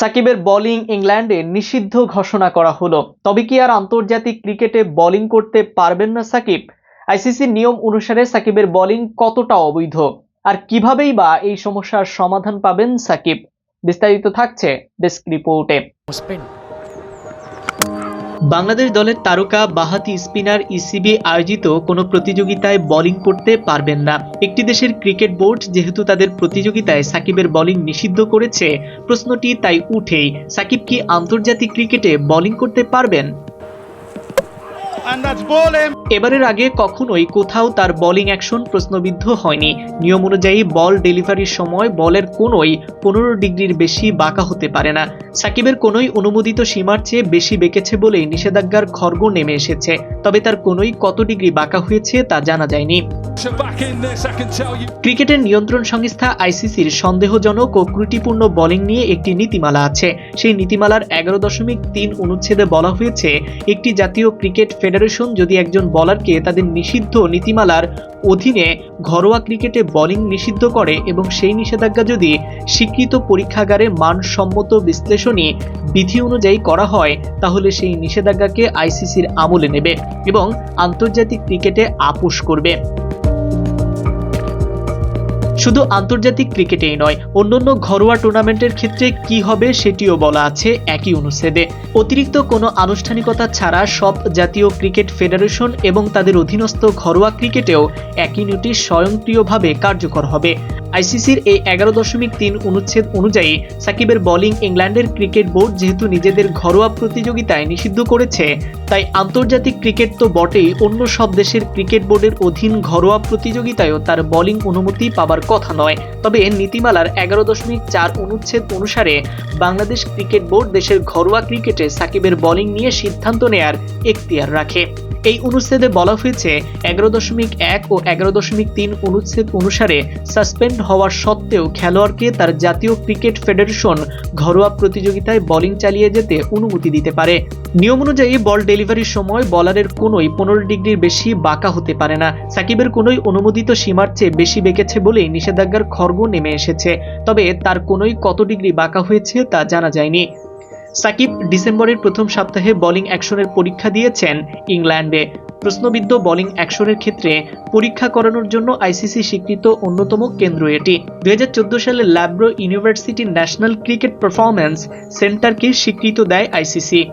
সাকিবের বোলিং ইংল্যান্ডে নিষিদ্ধ ঘোষণা করা হলো। তবে কি আর আন্তর্জাতিক ক্রিকেটে বোলিং করতে পারবেন না সাকিব? আইসিসির নিয়ম অনুসারে সাকিবের বোলিং কতটা অবৈধ? আর কিভাবেই বা এই সমস্যার সমাধান পাবেন সাকিব? বিস্তারিত থাকছে ডেস্ক রিপোর্টে. বাংলাদেশ দলের তারকা বাহাতি স্পিনার ইসিবি আয়োজিত কোনো প্রতিযোগিতায় বোলিং করতে পারবেন না। একটি দেশের ক্রিকেট বোর্ড যেহেতু তাদের প্রতিযোগিতায় সাকিবের বোলিং নিষিদ্ধ করেছে, প্রশ্নটি তাই উঠেই। সাকিব কি আন্তর্জাতিক ক্রিকেটে বোলিং করতে পারবেন? এবারের আগে কখনোই কোথাও তার বোলিং অ্যাকশন প্রশ্নবিদ্ধ হয়নি। নিয়ম অনুযায়ী বল ডেলিভারির সময় বলের কোনোই পনেরো ডিগ্রির বেশি বাঁকা হতে পারে না। সাকিবের কোনোই অনুমোদিত সীমার চেয়ে বেশি বেঁকেছে বলেই নিষেধাজ্ঞার খর্গ নেমে এসেছে। তবে তার কোনোই কত ডিগ্রি বাঁকা হয়েছে তা জানা যায়নি. ক্রিকেটের নিয়ন্ত্রণ সংস্থা আইসিসির সন্দেহজনক ও ত্রুটিপূর্ণ বোলিং নিয়ে একটি নীতিমালা আছে। সেই নীতিমালার এগারো দশমিক তিন অনুচ্ছেদে বলা হয়েছে একটি জাতীয় ক্রিকেট ফেডারেশন যদি একজন বলারকে তাদের নিষিদ্ধ নীতিমালার অধীনে ঘরোয়া ক্রিকেটে বোলিং নিষিদ্ধ করে এবং সেই নিষেধাজ্ঞা যদি স্বীকৃত পরীক্ষাগারে মানসম্মত বিশ্লেষণী বিধি অনুযায়ী করা হয়, তাহলে সেই নিষেধাজ্ঞাকে আইসিসির আমলে নেবে এবং আন্তর্জাতিক ক্রিকেটে আপোষ করবে। শুধু আন্তর্জাতিক ক্রিকেটেই নয়, অন্যান্য ঘরোয়া টুর্নামেন্টের ক্ষেত্রে কি হবে সেটিও বলা আছে একই অনুচ্ছেদে। অতিরিক্ত কোনো আনুষ্ঠানিকতা ছাড়া সব জাতীয় ক্রিকেট ফেডারেশন এবং তাদের অধীনস্থ ঘরোয়া ক্রিকেটেও একই নোটিশ স্বয়ংক্রিয়ভাবে কার্যকর হবে। আইসিসির এই এগারো দশমিক তিন অনুচ্ছেদ অনুযায়ী সাকিবের বোলিং ইংল্যান্ডের ক্রিকেট বোর্ড যেহেতু নিজেদের ঘরোয়া প্রতিযোগিতায় নিষিদ্ধ করেছে, তাই আন্তর্জাতিক ক্রিকেট তো বটেই অন্য সব দেশের ক্রিকেট বোর্ডের অধীন ঘরোয়া প্রতিযোগিতায়ও তার বোলিং অনুমতি পাবার কথা নয়। তবে নীতিমালার এগারো দশমিক চার অনুচ্ছেদ অনুসারে বাংলাদেশ ক্রিকেট বোর্ড দেশের ঘরোয়া ক্রিকেটে সাকিবের বোলিং নিয়ে সিদ্ধান্ত নেয়ার এখতিয়ার রাখে। এই অনুচ্ছেদে বলা হয়েছে, এগারো দশমিক এক ও এগারো দশমিক তিন অনুচ্ছেদ অনুসারে সাসপেন্ড হওয়ার সত্ত্বেও খেলোয়াড়কে তার জাতীয় ক্রিকেট ফেডারেশন ঘরোয়া প্রতিযোগিতায় বোলিং চালিয়ে যেতে অনুমতি দিতে পারে। নিয়ম অনুযায়ী বল ডেলিভারির সময় বলারের কোনোই পনেরো ডিগ্রির বেশি বাঁকা হতে পারে না। সাকিবের কোনোই অনুমোদিত সীমার চেয়ে বেশি বেঁকেছে বলেই নিষেধাজ্ঞার খর্গ নেমে এসেছে। তবে তার কোনোই কত ডিগ্রি বাঁকা হয়েছে তা জানা যায়নি। সাকিব ডিসেম্বরের প্রথম সপ্তাহে বোলিং অ্যাকশনের পরীক্ষা দিয়েছেন ইংল্যান্ডে। প্রশ্নবিদ্ধ বোলিং অ্যাকশনের ক্ষেত্রে পরীক্ষা করানোর জন্য আইসিসি স্বীকৃত অন্যতম কেন্দ্র এটি। দুই হাজার চোদ্দ সালে Loughborough university national cricket performance সেন্টারকে স্বীকৃত দেয় আইসিসি।